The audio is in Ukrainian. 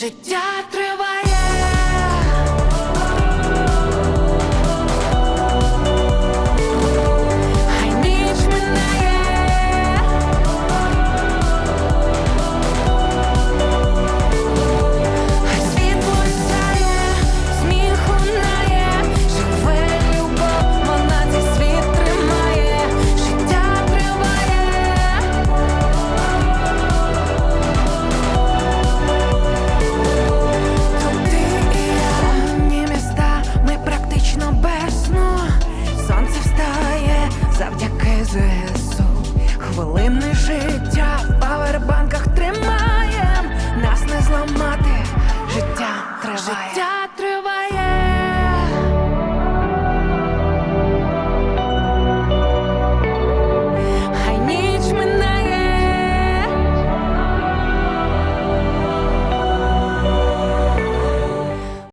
Життя триває. ЗСУ, хвилини життя.